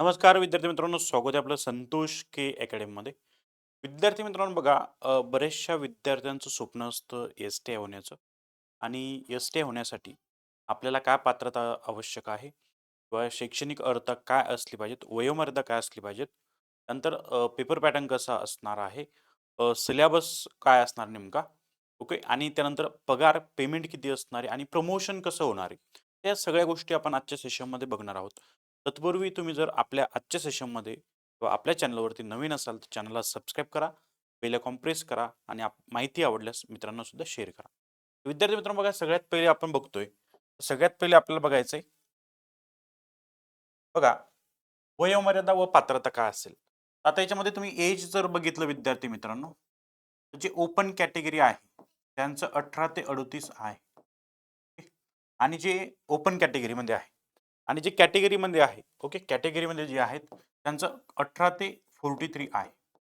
नमस्कार विद्यार्थी मित्रांनो स्वागत आहे आपलं संतोष के अकॅडमीमध्ये विद्यार्थी मित्रांनो बघा अ, बऱ्याचशा विद्यार्थ्यांचं स्वप्न असतं एस टी आय होण्याचं. आणि एस टी आय होण्यासाठी आपल्याला काय पात्रता आवश्यक आहे? किंवा शैक्षणिक अर्थ काय असली पाहिजेत? वयोमर्यादा काय असली पाहिजेत? नंतर पेपर पॅटर्न कसा असणार आहे? सिलेबस काय असणार नेमका? ओके? आणि त्यानंतर पगार पेमेंट किती असणार आहे? आणि प्रमोशन कसं होणार आहे? या सगळ्या गोष्टी आपण आजच्या सेशनमध्ये बघणार आहोत. तत्पूर्वी तुम्ही जर आपल्या आजच्या सेशनमध्ये किंवा आपल्या चॅनलवरती नवीन असाल तर चॅनलला सबस्क्राईब करा बेल प्रेस करा आणि माहिती आवडल्यास मित्रांना सुद्धा शेअर करा. विद्यार्थी मित्रांनो बघा सगळ्यात पहिले आपण बघतोय सगळ्यात पहिले आपल्याला बघायचं आहे बघा वयोमर्यादा व पात्रता काय असेल? आता याच्यामध्ये तुम्ही एज जर बघितलं विद्यार्थी मित्रांनो जे ओपन कॅटेगरी आहे त्यांचं अठरा ते अडतीस आहे. आणि जे ओपन कॅटेगरीमध्ये आहे आणि जे कॅटेगरीमध्ये आहे ओके? कॅटेगरीमध्ये जे आहेत त्यांचं अठरा ते फोर्टी थ्री आहे.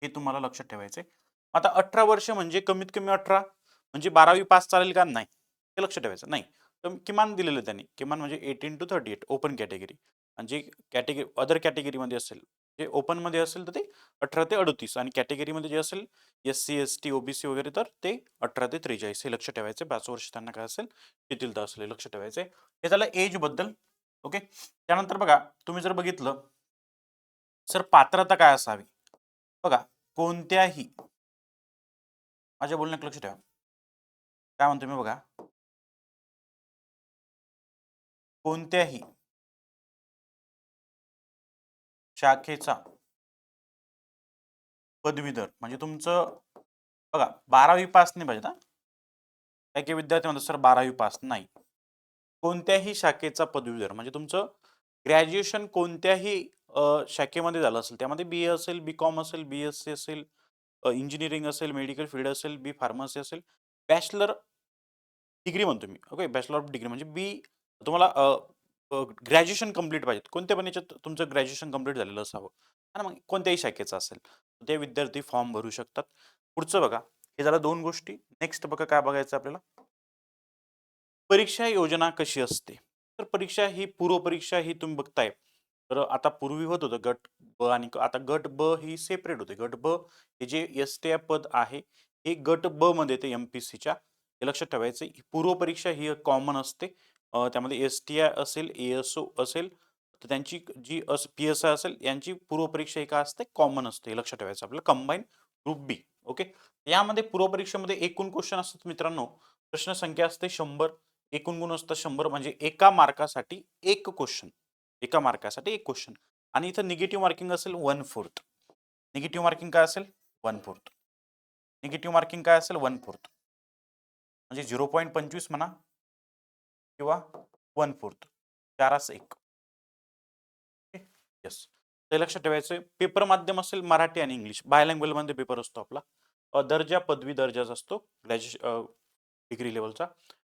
हे तुम्हाला लक्षात ठेवायचं आहे आता अठरा वर्ष म्हणजे कमीत कमी अठरा म्हणजे बारावी पास चालेल का? नाही. हे लक्ष ठेवायचं. नाही. तर किमान दिलेलं त्यांनी किमान म्हणजे eighteen to thirty eight open category आणि जे कॅटेगरी अदर कॅटेगरीमध्ये असेल जे ओपनमध्ये असेल तर ते अठरा ते अडतीस आणि कॅटेगरीमध्ये जे असेल S C S T OBC वगैरे तर ते अठरा ते त्रेचाळीस. हे लक्ष ठेवायचे पाच वर्ष त्यांना काय असेल शिथिलता असेल हे ठेवायचं ठेवायचे हे झालं एजबद्दल ओके? त्यानंतर बघा तुम्ही जर बघितलं सर पात्रता काय असावी? बघा कोणत्याही माझ्या बोलण्यात लक्ष ठेवा. काय म्हणतो मी बघा? कोणत्याही शाखेचा पदवीधर म्हणजे तुमचं बघा बारावी पास नाही पाहिजे ना काही काही विद्यार्थी म्हणतात सर बारावी पास नाही. कोणत्याही शाखेचा पदवीधर म्हणजे तुमचं ग्रॅज्युएशन कोणत्याही शाखेमध्ये झालं असेल त्यामध्ये बी ए असेल बी कॉम असेल बी एस सी असेल इंजिनिअरिंग असेल मेडिकल फील्ड असेल बी फार्मसी असेल बॅचलर डिग्री म्हणतो मी ओके बॅचलर ऑफ डिग्री म्हणजे बी तुम्हाला ग्रॅज्युएशन कंप्लीट पाहिजे कोणत्या पण याच्यात तुमचं ग्रॅज्युएशन कंप्लीट झालेलं असावं. आणि मग कोणत्याही शाखेचं असेल ते विद्यार्थी फॉर्म भरू शकतात. पुढचं बघा हे झालं दोन गोष्टी. नेक्स्ट बघा काय बघायचं आपल्याला? परीक्षा योजना कशी असते? तर परीक्षा ही पूर्व परीक्षा ही तुम्ही बघताय. तर आता पूर्वी होत होतं गट ब आणि आता गट ब ही सेपरेट होते. गट ब हे जे एस टी आय पद आहे हे गट ब मध्ये येते एम पी सीच्या हे लक्षात ठेवायचं पूर्वपरीक्षा पूर्व परीक्षा ही कॉमन असते. त्यामध्ये एस टी आय असेल ए एस ओ असेल तर त्यांची जी अस पी एस आय असेल यांची पूर्व परीक्षा ही काय असते? कॉमन असते. हे लक्षात ठेवायचं आपल्याला. कंबाईन ग्रुप बी ओके यामध्ये पूर्वपरीक्षेमध्ये एकूण क्वेश्चन असतात मित्रांनो. प्रश्न संख्या असते शंभर. एकूण गुण असतात शंभर म्हणजे एका मार्कासाठी एक क्वेश्चन एका मार्कासाठी एक क्वेश्चन आणि इथं निगेटिव्ह मार्किंग असेल वन फोर्थ निगेटिव्ह मार्किंग काय असेल? वन फोर्थ निगेटिव्ह मार्किंग काय असेल? वन फोर्थ म्हणजे झिरो पॉईंट पंचवीस म्हणा किंवा वन फोर्थ चारास एक. येस ते लक्षात ठेवायचं पेपर माध्यम असेल मराठी आणि इंग्लिश बायलँग्वेजमध्ये पेपर असतो आपला. अ, दर्जा पदवी दर्जाचा असतो. ग्रॅज्युएशन डिग्री लेवलचा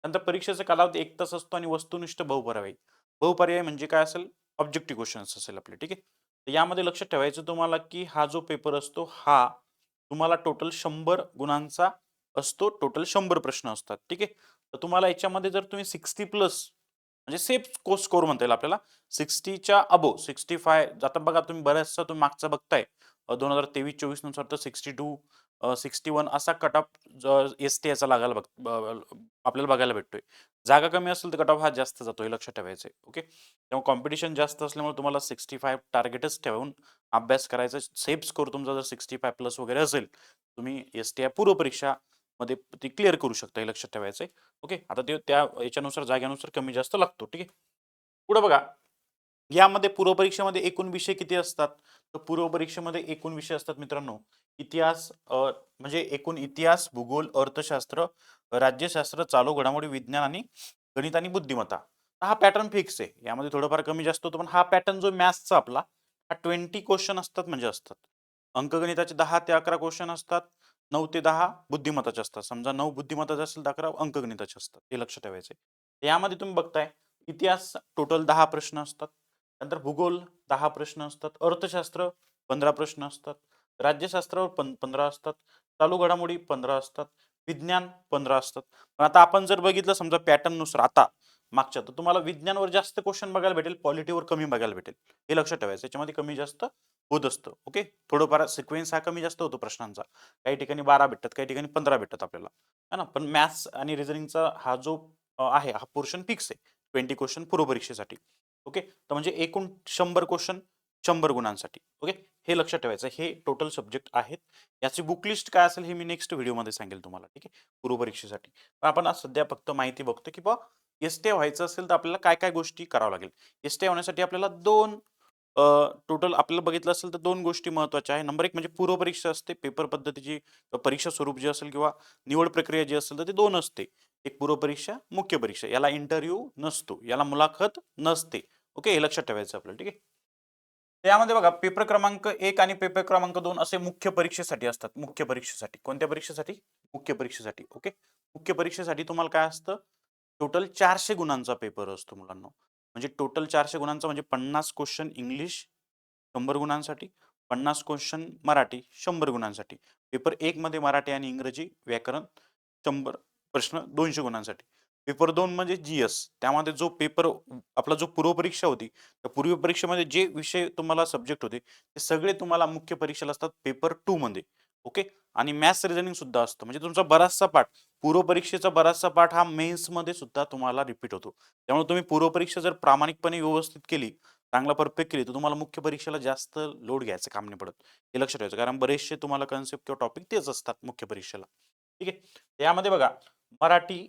नंतर परीक्षेचा कालावधी एक तास असतो आणि वस्तुनिष्ठ बहुपर्यायी बहुपर्याय म्हणजे काय असेल? ऑब्जेक्टिव्ह क्वेश्चन्स असेल आपले ठीक आहे? तर यामध्ये लक्षात ठेवायचं तुम्हाला की हा जो पेपर असतो हा तुम्हाला टोटल शंभर गुणांचा असतो टोटल शंभर प्रश्न असतात ठीक आहे? तर तुम्हाला याच्यामध्ये जर तुम्ही सिक्स्टी प्लस म्हणजे सेफ को स्कोर म्हणता येईल आपल्याला. सिक्स्टीच्या अबो सिक्स्टी फाय आता बघा तुम्ही बऱ्याचशा तुम्ही मागचा बघताय. दोन हजार तेवीस चोवीसनुसार तर सिक्स्टी टू सिक्स्टी वन असा कट ऑफ एस टी याचा लागायला बघ आपल्याला बघायला भेटतोय. जागा कमी असेल तर कट ऑफ हा जास्त जातो हे लक्षात ठेवायचं आहे ओके? त्यामुळे कॉम्पिटिशन जास्त असल्यामुळे तुम्हाला सिक्स्टी फाय टार्गेटच ठेवून अभ्यास करायचा सेफ स्कोर तुमचा जर सिक्स्टी फाय प्लस वगैरे असेल तुम्ही एस टी आय पूर्वपरीक्षा मध्ये ती क्लिअर करू शकता हे लक्षात ठेवायचं आहे ओके? आता ते त्या याच्यानुसार जाग्यानुसार कमी जास्त लागतो ठीक आहे? पुढे बघा यामध्ये पूर्वपरीक्षेमध्ये एकूण विषय किती असतात? तर पूर्व परीक्षेमध्ये एकूण विषय असतात मित्रांनो इतिहास म्हणजे एकूण इतिहास भूगोल अर्थशास्त्र राज्यशास्त्र चालू घडामोडी विज्ञान आणि गणित आणि बुद्धिमत्ता. हा पॅटर्न फिक्स आहे. यामध्ये थोडंफार कमी जास्त होतो पण हा पॅटर्न जो मॅथ्सचा आपला हा ट्वेंटी क्वेश्चन असतात म्हणजे असतात. अंकगणिताचे दहा ते अकरा क्वेश्चन असतात नऊ ते दहा बुद्धिमत्ताचे असतात. समजा नऊ बुद्धिमत्ताचे असेल तर अकरा अंकगणिताचे असतात हे लक्ष ठेवायचे यामध्ये तुम्ही बघताय इतिहास टोटल दहा प्रश्न असतात नंतर भूगोल दहा प्रश्न असतात अर्थशास्त्र पंधरा प्रश्न असतात राज्यशास्त्रावर पं पंधरा असतात. चालू घडामोडी पंधरा असतात. विज्ञान पंधरा असतात. पण आता आपण जर बघितलं समजा पॅटर्ननुसार आता मागच्या तर तुम्हाला विज्ञानवर जास्त क्वेश्चन बघायला भेटेल पॉलिटीवर कमी बघायला भेटेल. हे लक्षात ठेवायचं याच्यामध्ये कमी जास्त होत असतं. ओके थोडंफार सिक्वेन्स हा कमी जास्त होतो प्रश्नांचा. काही ठिकाणी बारा भेटतात काही ठिकाणी पंधरा भेटतात आपल्याला. है ना? पण मॅथ्स आणि रिझनिंगचा हा जो आहे हा पोर्शन फिक्स आहे. ट्वेंटी क्वेश्चन पूर्व परीक्षेसाठी. ओके तर म्हणजे एकूण शंभर क्वेश्चन शंभर गुणांसाठी. ओके? हे लक्षात ठेवायचं. हे टोटल सब्जेक्ट आहेत. याची बुक लिस्ट काय असेल हे मी नेक्स्ट व्हिडिओमध्ये सांगेल तुम्हाला. ठीक आहे? पूर्व परीक्षेसाठी. पण आपण आज सध्या फक्त माहिती बघतो की बा एस टी व्हायचं असेल तर आपल्याला काय काय गोष्टी करावं लागेल? एस टी होण्यासाठी आपल्याला दोन टोटल आपल्याला बघितलं असेल तर दोन गोष्टी महत्त्वाच्या आहे नंबर एक म्हणजे पूर्वपरीक्षा असते. पेपर पद्धतीची परीक्षा स्वरूप जे असेल किंवा निवड प्रक्रिया जी असेल तर ते दोन असते. एक पूर्वपरीक्षा मुख्य परीक्षा. याला इंटरव्ह्यू नसतो. याला मुलाखत नसते. ओके? हे लक्षात ठेवायचं आपल्याला ठीक आहे? त्यामध्ये बघा पेपर क्रमांक एक आणि पेपर क्रमांक दोन असे मुख्य परीक्षेसाठी असतात. मुख्य परीक्षेसाठी. कोणत्या परीक्षेसाठी? मुख्य परीक्षेसाठी. ओके? मुख्य परीक्षेसाठी तुम्हाला काय असतं? टोटल चारशे गुणांचा पेपर असतो मुलांना. म्हणजे टोटल चारशे गुणांचा म्हणजे पन्नास क्वेश्चन इंग्लिश शंभर गुणांसाठी पन्नास क्वेश्चन मराठी शंभर गुणांसाठी. पेपर एक मध्ये मराठी आणि इंग्रजी व्याकरण शंभर प्रश्न दोनशे गुणांसाठी. पेपर दोन म्हणजे जी एस त्यामध्ये जो पेपर आपला जो पूर्व परीक्षा होती त्या पूर्व परीक्षेमध्ये जे विषय तुम्हाला सब्जेक्ट होते ते सगळे तुम्हाला मुख्य परीक्षेला असतात पेपर टू मध्ये. ओके? आणि मॅथ्स रिझनिंग सुद्धा असतं. म्हणजे तुमचा बराचसा पाठ पूर्व परीक्षेचा बराचसा पाठ हा मेन्समध्ये सुद्धा तुम्हाला रिपीट होतो. त्यामुळे तुम्ही पूर्वपरीक्षा जर प्रामाणिकपणे व्यवस्थित केली चांगला परफेक्ट केली तर तुम्हाला मुख्य परीक्षेला जास्त लोड घ्यायचं काम नाही पडत. हे लक्षात ठेवायचं. कारण बरेचसे तुम्हाला कन्सेप्ट किंवा टॉपिक तेच असतात मुख्य परीक्षेला. ठीक आहे? यामध्ये बघा मराठी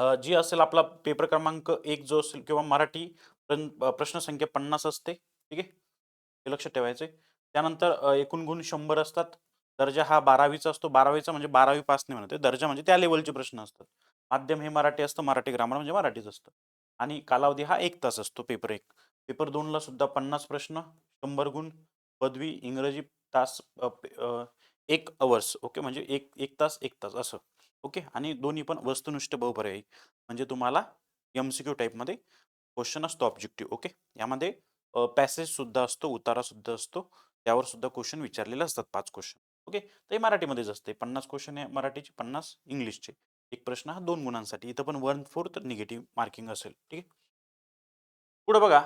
अ, जी असेल आपला पेपर क्रमांक एक जो असेल किंवा मराठी प्रन- अ, प्रश्न संख्या पन्नास असते ठीक आहे? हे लक्षात ठेवायचे त्यानंतर अ, एकूण गुण शंभर असतात. दर्जा हा बारावीचा असतो. बारावीचा म्हणजे बारावी पास नाही म्हणते दर्जा म्हणजे त्या लेवलचे प्रश्न असतात. माध्यम हे मराठी असतं. मराठी ग्रामर म्हणजे मराठीच असतं. आणि कालावधी हा एक तास असतो पेपर एक. पेपर दोनला सुद्धा पन्नास प्रश्न शंभर गुण पदवी इंग्रजी तास अ, पे- अ, एक अवर्स ओके म्हणजे एक एक तास एक तास असं. ओके? आणि दोन्ही पण वस्तुनिष्ठ बहुपर्यायी म्हणजे तुम्हाला एम सी क्यू टाईपमध्ये क्वेश्चन असतो ऑब्जेक्टिव्ह ओके? यामध्ये पॅसेज सुद्धा असतो उतारा सुद्धा असतो. त्यावर सुद्धा क्वेश्चन विचारलेले असतात पाच क्वेश्चन ओके? तर हे मराठीमध्येच असते. पन्नास क्वेश्चन आहे मराठीचे पन्नास इंग्लिशचे. एक प्रश्न हा दोन गुणांसाठी. इथं पण वन फोर्थ निगेटिव्ह मार्किंग असेल ठीक आहे? पुढे बघा.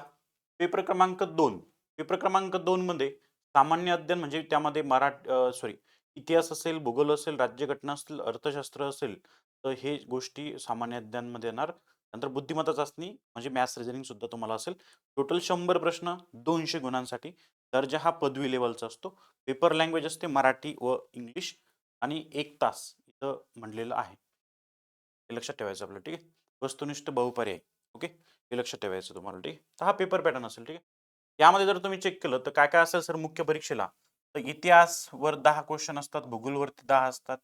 पेपर क्रमांक दोन. पेपर क्रमांक दोन मध्ये सामान्य अध्ययन म्हणजे त्यामध्ये मराठ सॉरी इतिहास असेल भूगोल असेल राज्यघटना असेल अर्थशास्त्र असेल तर हे गोष्टी सामान्य अध्ययनमध्ये येणार. नंतर बुद्धिमत्ता चाचणी म्हणजे मॅथ्स रिझनिंग सुद्धा तुम्हाला असेल. टोटल शंभर प्रश्न दोनशे गुणांसाठी. दर्जा हा पदवी लेवलचा असतो. पेपर लँग्वेज असते मराठी व इंग्लिश आणि एक तास इथं म्हणलेलं आहे. हे लक्षात ठेवायचं आपलं ठीक आहे? वस्तुनिष्ठ बहुपर्याय. ओके? हे लक्षात ठेवायचं तुम्हाला ठीक आहे? तर हा पेपर पॅटर्न असेल ठीक आहे? यामध्ये जर तुम्ही चेक केलं तर काय काय असेल सर मुख्य परीक्षेला. तर इतिहास वर दहा क्वेश्चन असतात भूगोलवरती दहा असतात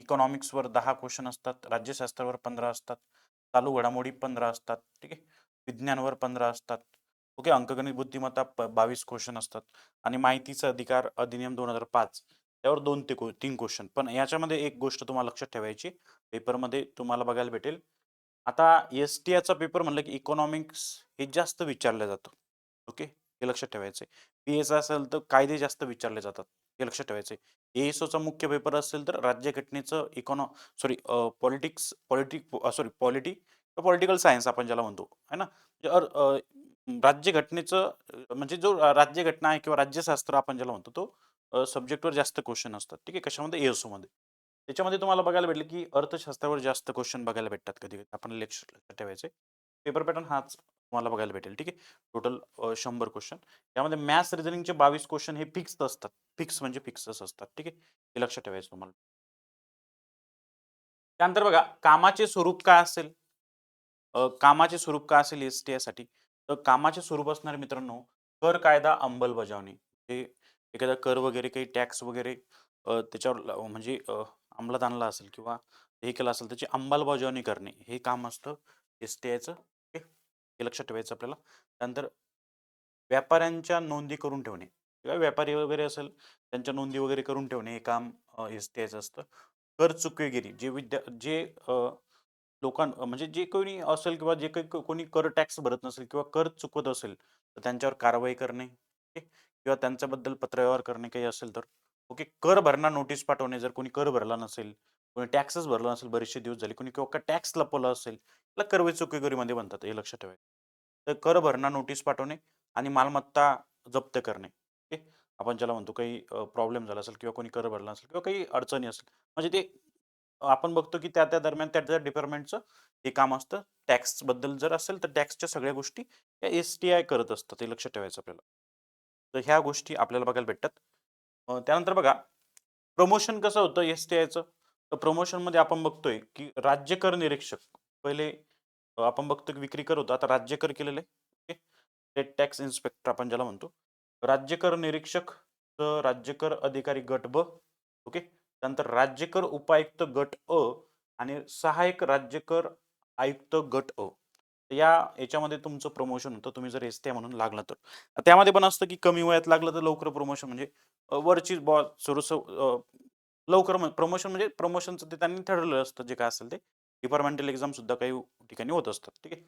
इकॉनॉमिक्स वर दहा क्वेश्चन असतात राज्यशास्त्रावर पंधरा असतात चालू घडामोडी पंधरा असतात ठीक आहे? विज्ञानवर पंधरा असतात ओके? अंकगणित बुद्धिमत्ता बावीस क्वेश्चन असतात आणि माहितीचा अधिकार अधिनियम दोन हजार पाच त्यावर दोन ते तीन क्वेश्चन पण याच्यामध्ये एक गोष्ट तुम्हाला लक्षात ठेवायची पेपरमध्ये तुम्हाला बघायला भेटेल. आता एस टी आचा पेपर म्हणलं की इकॉनॉमिक्स हे जास्त विचारलं जातं ओके? हे लक्षात ठेवायचं आहे एस असेल तर कायदे जास्त विचारले जातात हे लक्षात ठेवायचं एएसओचा मुख्य पेपर असेल तर राज्यघटनेचं econo sorry politics politic sorry polity political science आपण ज्याला म्हणतो है ना? म्हणजे राज्यघटनेचं म्हणजे जो राज्यघटना आहे किंवा राज्यशास्त्र आपण ज्याला म्हणतो तो सब्जेक्टवर जास्त क्वेश्चन असतात. ठीक आहे? कशामध्ये? एएसओ मध्ये त्याच्यामध्ये तुम्हाला बघायला भेटलं की अर्थशास्त्रावर जास्त क्वेश्चन बघायला भेटतात कधी कधी आपण लक्ष ठेवायचे पेपर पॅटर्न हाच तुम्हाला बघायला भेटेल ठीक आहे? टोटल शंभर क्वेश्चन यामध्ये मॅथ्स रिझनिंगचे बावीस क्वेश्चन हे फिक्स असतात. फिक्स म्हणजे फिक्सच असतात ठीक आहे? हे लक्षात ठेवायचं तुम्हाला. त्यानंतर बघा कामाचे स्वरूप काय असेल? कामाचे स्वरूप काय असेल एस टी यासाठी तर कामाचे स्वरूप असणार मित्रांनो कर कायदा अंमलबजावणी. हे एखादा कर वगैरे काही टॅक्स वगैरे त्याच्यावर म्हणजे अंमलात आणला असेल किंवा हे केलं असेल त्याची अंमलबजावणी करणे हे काम असतं एस टी आयचं हे लक्षात ठेवायचं आपल्याला. त्यानंतर व्यापाऱ्यांच्या नोंदी करून ठेवणे. किंवा व्यापारी वगैरे असेल त्यांच्या नोंदी वगैरे करून ठेवणे हे काम एस टी आयचं असतं. कर चुकवेगिरी जे विद्या जे लोकां म्हणजे जे कोणी असेल किंवा जे काही कोणी कर टॅक्स भरत नसेल किंवा कर चुकवत असेल तर त्यांच्यावर कारवाई करणे किंवा त्यांच्याबद्दल पत्रव्यवहार करणे काही असेल तर ओके? कर भरणा नोटीस पाठवणे जर कोणी कर भरला नसेल कोणी टॅक्सच भरला नसेल बरेचसे दिवस झाले. कोणी किंवा टॅक्स लपवला असेल त्याला करवे चुकीगोरीमध्ये बनतात हे लक्षात ठेवायचं. तर कर भरणा नोटीस पाठवणे आणि मालमत्ता जप्त करणे. ओके? आपण ज्याला म्हणतो काही प्रॉब्लेम झाला असेल किंवा कोणी कर भरला असेल किंवा काही अडचणी असेल. म्हणजे ते आपण बघतो की त्या त्या दरम्यान त्या त्या डिपार्टमेंटचं हे काम असतं. टॅक्सबद्दल जर असेल तर टॅक्सच्या सगळ्या गोष्टी या एस टी आय करत असतात हे लक्षात ठेवायचं आपल्याला. तर ह्या गोष्टी आपल्याला बघायला भेटतात. त्यानंतर बघा प्रमोशन कसं होतं एस टी आयचं? तर प्रमोशनमध्ये आपण बघतोय की राज्य कर निरीक्षक पहिले आपण बघतो की विक्री कर होता. आता राज्य कर केलेलं आहे. ओके? स्टेट टॅक्स इन्स्पेक्टर आपण ज्याला म्हणतो. राज्य कर निरीक्षक राज्यकर राज्य कर अधिकारी गट ब. ओके? त्यानंतर राज्य कर उपायुक्त गट अ आणि सहाय्यक राज्य कर आयुक्त गट अ. या याच्यामध्ये तुमचं प्रमोशन होतं. तुम्ही जर एस म्हणून लागलं तर. त्यामध्ये पण असतं की कमी वयात लागलं तर लवकर प्रमोशन म्हणजे वरची बॉ थोडंसं लवकर लवकर प्रमोशन म्हणजे प्रमोशनचं ते त्यांनी ठरवलेलं असतं जे काय असेल ते. डिपार्टमेंटल एक्झाम सुद्धा काही ठिकाणी होत असतात ठीक आहे?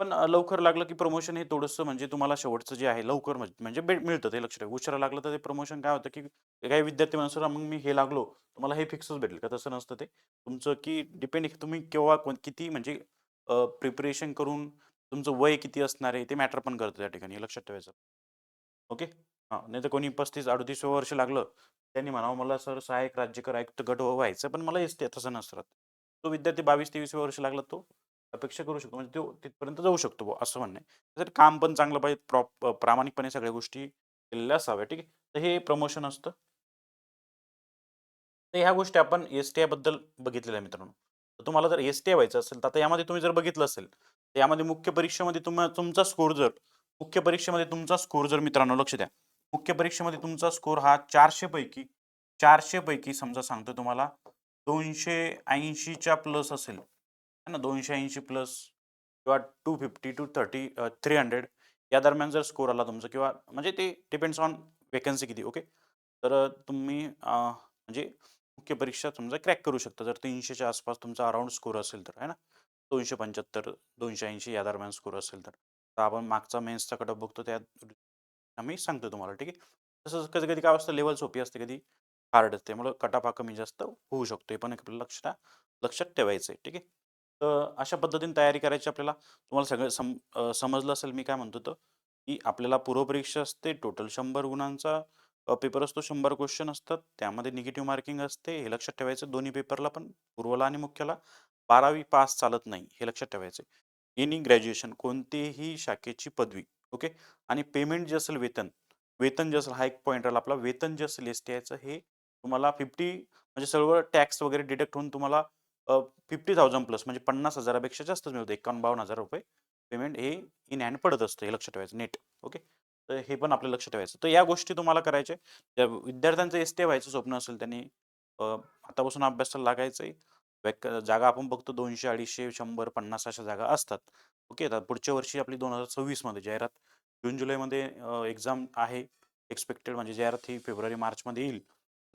पण लवकर लागलं की प्रमोशन हे थोडंसं म्हणजे तुम्हाला शेवटचं जे आहे लवकर म्हणजे भेट मिळतं ते लक्ष ठेवा उशिरा लागलं तर ते प्रमोशन काय होतं की काही विद्यार्थी म्हणतात मग मी हे लागलो तुम्हाला हे फिक्सच भेटेल. का तसं नसतं ते. तुमचं की डिपेंड तुम्ही केव्हा कोण- किती म्हणजे प्रिपरेशन करून तुमचं वय किती असणार आहे ते मॅटर पण करतं त्या ठिकाणी हे लक्षात ठेवायचं. ओके? हा नाही तर कोणी पस्तीस अडतीस वर्ष लागलं त्यांनी म्हणावं मला सर सहाय्यक राज्यकर आयुक्त गट व्हायचं पण मला एस तसं नसतात तो विद्यार्थी बावीस तेवीस वर्ष लागला तो अपेक्षा करू शकतो म्हणजे तो तिथपर्यंत जाऊ शकतो असं म्हणणं आहे. त्यासाठी काम पण चांगलं पाहिजे प्रॉप प्रामाणिकपणे सगळ्या गोष्टी केलेल्या असाव्या ठीक आहे? तर हे प्रमोशन असतं. तर ह्या गोष्टी आपण एस टी बद्दल बघितलेल्या आहे मित्रांनो. तर तुम्हाला जर एस टी आय व्हायचं असेल तर आता यामध्ये तुम्ही जर बघितलं असेल तर यामध्ये मुख्य परीक्षेमध्ये तुम्हा तुमचा स्कोर जर मुख्य परीक्षेमध्ये तुमचा स्कोर जर मित्रांनो लक्ष द्या. मुख्य परीक्षेमध्ये तुमचा स्कोर हा चारशे पैकी चारशे पैकी समजा सांगतो तुम्हाला दोनशे ऐंशीच्या प्लस असेल. है ना? दोनशे ऐंशी प्लस किंवा two fifty two thirty three hundred या दरम्यान जर स्कोर आला तुमचा किंवा म्हणजे ते डिपेंड्स ऑन वेकन्सी किती ओके तर तुम्ही म्हणजे मुख्य परीक्षा समजा क्रॅक करू शकता. जर तीनशेच्या आसपास तुमचा अराउंड स्कोर असेल तर है ना? दोनशे पंच्याहत्तर दोनशे ऐंशी या दरम्यान स्कोर असेल तर. तर आपण मागचा मेन्सचा कटअप बघतो त्या आम्ही सांगतो तुम्हाला ठीक आहे? तसंच कधी कधी काय असतं लेवल सोपी असते कधी हार्ड असते. त्यामुळे कटापा कमी जास्त होऊ शकतो हे पण एक आपल्याला लक्षात लक्षात ठेवायचं आहे ठीक आहे? तर अशा पद्धतीने तयारी करायची आपल्याला. तुम्हाला सगळं सम समजलं असेल मी काय म्हणतो तर की आपल्याला पूर्वपरीक्षा असते टोटल शंभर गुणांचा पेपर असतो शंभर क्वेश्चन असतात. त्यामध्ये निगेटिव्ह मार्किंग असते. हे लक्षात ठेवायचं दोन्ही पेपरला पण पूर्वला आणि मुख्याला. बारावी पास चालत नाही हे लक्षात ठेवायचं एनी ग्रॅज्युएशन कोणतीही शाखेची पदवी. ओके? आणि पेमेंट जे असेल वेतन वेतन जे असेल हा एक पॉईंट राहिला आपला. वेतन जे असेल एस टी आयचं हे तुम्हाला फिफ्टी म्हणजे सर्व टॅक्स वगैरे डिडक्ट होऊन तुम्हाला फिफ्टी थाउजंड प्लस म्हणजे पन्नास हजारापेक्षा जास्त मिळतं. एकावन्न बावन्न हजार रुपये पेमेंट हे इन हँड पडत असतं हे लक्षात ठेवायचं नेट ओके? तर हे पण आपलं लक्ष ठेवायचं. तर या गोष्टी तुम्हाला करायच्या विद्यार्थ्यांचं एस टी व्हायचं स्वप्न असेल त्यांनी आतापासून अभ्यासाला लागायचं आहे जागा आपण बघतो दोनशे अडीचशे शंभर पन्नास अशा जागा असतात. ओके आता पुढच्या वर्षी आपली दोन हजार सव्वीसमध्ये जाहिरात जून जुलैमध्ये एक्झाम आहे. एक्सपेक्टेड म्हणजे जाहिरात ही फेब्रुवारी मार्चमध्ये येईल.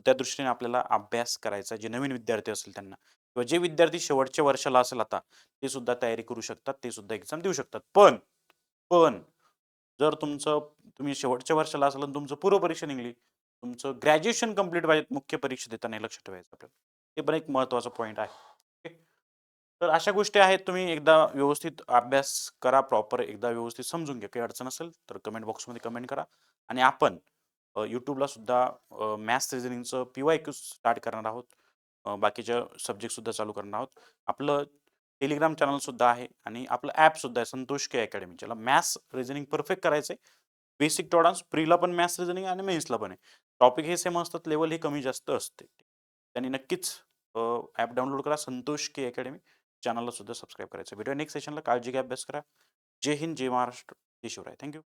त्या दृष्टीने आपल्याला अभ्यास करायचा जे नवीन विद्यार्थी असेल त्यांना. किंवा जे विद्यार्थी शेवटच्या वर्षाला असेल आता ते सुद्धा तयारी करू शकतात ते सुद्धा एक्झाम देऊ शकतात. पण पण जर तुमचं तुम्ही शेवटच्या वर्षाला असाल तुमचं पूर्व परीक्षा निघली तुमचं ग्रॅज्युएशन कंप्लीट पाहिजे मुख्य परीक्षा देताना लक्ष ठेवायचं आपल्याला. हे पण एक महत्त्वाचं पॉईंट आहे. ओके तर अशा गोष्टी आहेत तुम्ही एकदा व्यवस्थित अभ्यास करा प्रॉपर एकदा व्यवस्थित समजून घ्या. काही अडचण असेल तर कमेंट बॉक्समध्ये कमेंट करा. आणि आपण यूट्यूबला सुद्धा मॅथ्स रिझनिंगचं पी वाय क्यू स्टार्ट करणार आहोत. बाकीच्या सब्जेक्टसुद्धा चालू करणार आहोत. आपलं टेलिग्राम चॅनलसुद्धा आहे आणि आपलं ॲपसुद्धा आहे संतोष के अकॅडमी ज्याला मॅथ्स रिझनिंग परफेक्ट करायचं आहे. बेसिक टॉडान्स प्रीला पण मॅथ्स रिझनिंग आणि मेन्सला पण आहे. टॉपिक हे सेम असतात लेवल हे कमी जास्त असते. त्यांनी नक्कीच ॲप डाउनलोड करा. संतोष के अकॅडमी चॅनलला सुद्धा सबस्क्राईब करायचं. व्हिडिओ नेक्स्ट सेशनला. काळजी घ्या अभ्यास करा. जय हिंद जय महाराष्ट्र. जय शिवराय थँक्यू